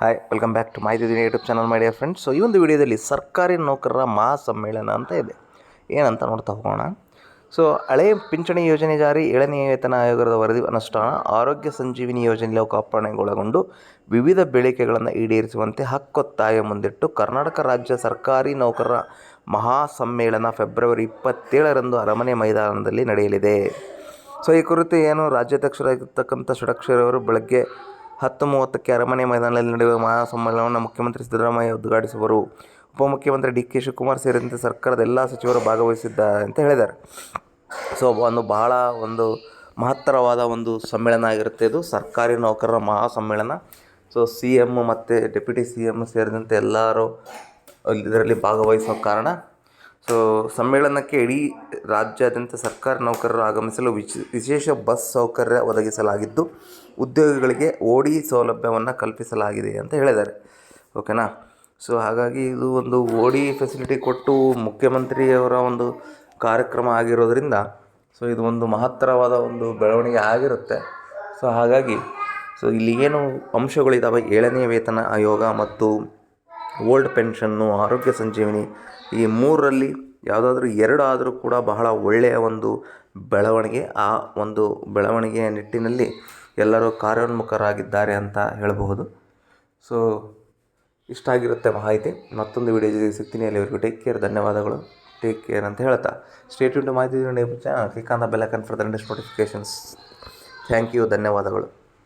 Hi welcome back to ಮಾಹಿತಿ ದಿನ YouTube channel ಮಾಡಿಯ ಫ್ರೆಂಡ್ಸ್ ಸೊ ಈ ಒಂದು ವಿಡಿಯೋದಲ್ಲಿ ಸರ್ಕಾರಿ ನೌಕರರ ಮಹಾ ಸಮ್ಮೇಳನ ಅಂತ ಇದೆ. ಏನಂತ ನೋಡ್ತಾ ಹೋಗೋಣ. ಸೊ ಹಳೆ ಪಿಂಚಣಿ ಯೋಜನೆ ಜಾರಿ, ಏಳನೇ ವೇತನ ಆಯೋಗದ ವರದಿ ಅನುಷ್ಠಾನ, ಆರೋಗ್ಯ ಸಂಜೀವಿನಿ ಯೋಜನೆ ಲೋಕಾರ್ಪಣೆಗೊಳಗೊಂಡು ವಿವಿಧ ಬೇಡಿಕೆಗಳನ್ನು ಈಡೇರಿಸುವಂತೆ ಹಕ್ಕೊತ್ತಾಯ ಮುಂದಿಟ್ಟು ಕರ್ನಾಟಕ ರಾಜ್ಯ ಸರ್ಕಾರಿ ನೌಕರರ ಮಹಾ ಸಮ್ಮೇಳನ ಫೆಬ್ರವರಿ ಇಪ್ಪತ್ತೇಳರಂದು ಅರಮನೆ ಮೈದಾನದಲ್ಲಿ ನಡೆಯಲಿದೆ. ಸೊ ಈ ಕುರಿತು ಏನು ರಾಜ್ಯಾಧ್ಯಕ್ಷರಾಗಿರ್ತಕ್ಕಂಥ ಷಡಕ್ಷರವರು ಬೆಳಗ್ಗೆ ಹತ್ತು ಮೂವತ್ತಕ್ಕೆ ಅರಮನೆ ಮೈದಾನದಲ್ಲಿ ನಡೆಯುವ ಮಹಾ ಸಮ್ಮೇಳನವನ್ನು ಮುಖ್ಯಮಂತ್ರಿ ಸಿದ್ದರಾಮಯ್ಯ ಉದ್ಘಾಟಿಸುವರು. ಉಪಮುಖ್ಯಮಂತ್ರಿ ಡಿ ಕೆ ಶಿವಕುಮಾರ್ ಸೇರಿದಂತೆ ಸರ್ಕಾರದ ಎಲ್ಲ ಸಚಿವರು ಭಾಗವಹಿಸಿದ್ದಾರೆ ಅಂತ ಹೇಳಿದ್ದಾರೆ. ಸೊ, ಒಂದು ಬಹಳ ಒಂದು ಮಹತ್ತರವಾದ ಒಂದು ಸಮ್ಮೇಳನ ಆಗಿರುತ್ತೆ ಇದು. ಸರ್ಕಾರಿ ನೌಕರರ ಮಹಾ ಸಮ್ಮೇಳನ ಸೊ, ಸಿ ಎಂ ಮತ್ತು ಡೆಪ್ಯೂಟಿ ಸಿ ಎಂ ಸೇರಿದಂತೆ ಎಲ್ಲರೂ ಇದರಲ್ಲಿ ಭಾಗವಹಿಸೋ ಕಾರಣ ಸಮ್ಮೇಳನಕ್ಕೆ ಇಡೀ ರಾಜ್ಯಾದ್ಯಂತ ಸರ್ಕಾರಿ ನೌಕರರು ಆಗಮಿಸಲು ವಿಶ್, ವಿಶೇಷ ಬಸ್ ಸೌಕರ್ಯ ಒದಗಿಸಲಾಗಿದ್ದು, ಉದ್ಯೋಗಿಗಳಿಗೆ ಓಡಿ ಸೌಲಭ್ಯವನ್ನು ಕಲ್ಪಿಸಲಾಗಿದೆ ಅಂತ ಹೇಳಿದ್ದಾರೆ. ಓಕೆನಾ? ಸೊ ಹಾಗಾಗಿ ಇದು ಒಂದು ಓಡಿ ಫೆಸಿಲಿಟಿ ಕೊಟ್ಟು ಮುಖ್ಯಮಂತ್ರಿಯವರ ಒಂದು ಕಾರ್ಯಕ್ರಮ ಆಗಿರೋದ್ರಿಂದ ಸೊ ಇದು ಒಂದು ಮಹತ್ತರವಾದ ಒಂದು ಬೆಳವಣಿಗೆ ಆಗಿರುತ್ತೆ. ಸೊ ಹಾಗಾಗಿ ಸೊ ಇಲ್ಲಿ ಏನು ಅಂಶಗಳಿದ್ದಾವೆ ಏಳನೇ ವೇತನ ಆಯೋಗ ಮತ್ತು ಓಲ್ಡ್ ಪೆನ್ಷನ್ನು, ಆರೋಗ್ಯ ಸಂಜೀವಿನಿ ಈ ಮೂರರಲ್ಲಿ ಯಾವುದಾದ್ರೂ ಎರಡು ಆದರೂ ಕೂಡ ಬಹಳ ಒಳ್ಳೆಯ ಒಂದು ಬೆಳವಣಿಗೆ, ಆ ಒಂದು ಬೆಳವಣಿಗೆಯ ನಿಟ್ಟಿನಲ್ಲಿ ಎಲ್ಲರೂ ಕಾರ್ಯೋನ್ಮುಖರಾಗಿದ್ದಾರೆ ಅಂತ ಹೇಳಬಹುದು. ಸೊ, ಇಷ್ಟ ಆಗಿರುತ್ತೆ ಮಾಹಿತಿ. ಮತ್ತೊಂದು ವಿಡಿಯೋ ಜೊತೆಗೆ ಸಿಗ್ತೀನಿ. ಅಲ್ಲಿವರೆಗೂ ಟೇಕ್ ಕೇರ್ ಧನ್ಯವಾದಗಳು. ಟೇಕ್ ಕೇರ್ ಅಂತ ಹೇಳ್ತಾ. ಸ್ಟೇಟ್ ಮಾಹಿತಿ channel click on the bell icon for the latest notifications thank you ಧನ್ಯವಾದಗಳು.